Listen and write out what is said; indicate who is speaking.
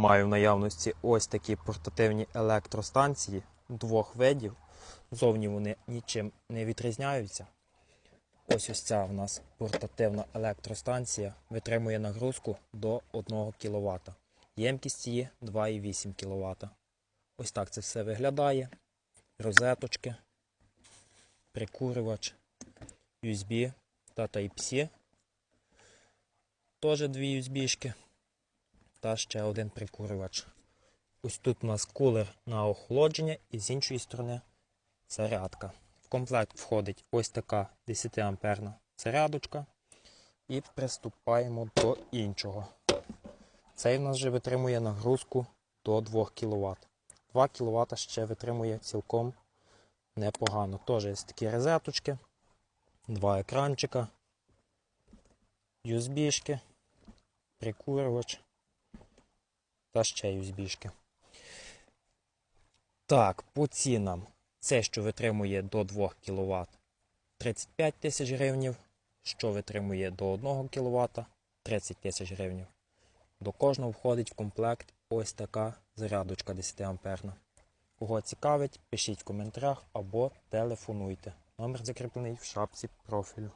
Speaker 1: Маю в наявності ось такі портативні електростанції двох видів. Зовні вони нічим не відрізняються. Ось ось ця в нас портативна електростанція витримує нагрузку до 1 кВт. Ємкість її 2,8 кВт. Ось так це все виглядає. Розеточки, прикурювач, USB та Type-C. Теж дві USB-шки та ще один прикурювач. Ось тут у нас кулер на охолодження і з іншої сторони зарядка. В комплект входить ось така 10 амперна зарядочка. І приступаємо до іншого. Цей в нас вже витримує нагрузку до 2 кВт. 2 кВт ще витримує цілком непогано. Теж є такі розеточки, два екранчика, USB-шки, прикурювач та ще USB-шки. Так, по цінам. Це, що витримує до 2 кВт 35 тисяч гривнів, що витримує до 1 кВт 30 тисяч гривнів. До кожного входить в комплект ось така зарядочка 10 амперна. Кого цікавить, пишіть в коментарях або телефонуйте. Номер закріплений в шапці профілю.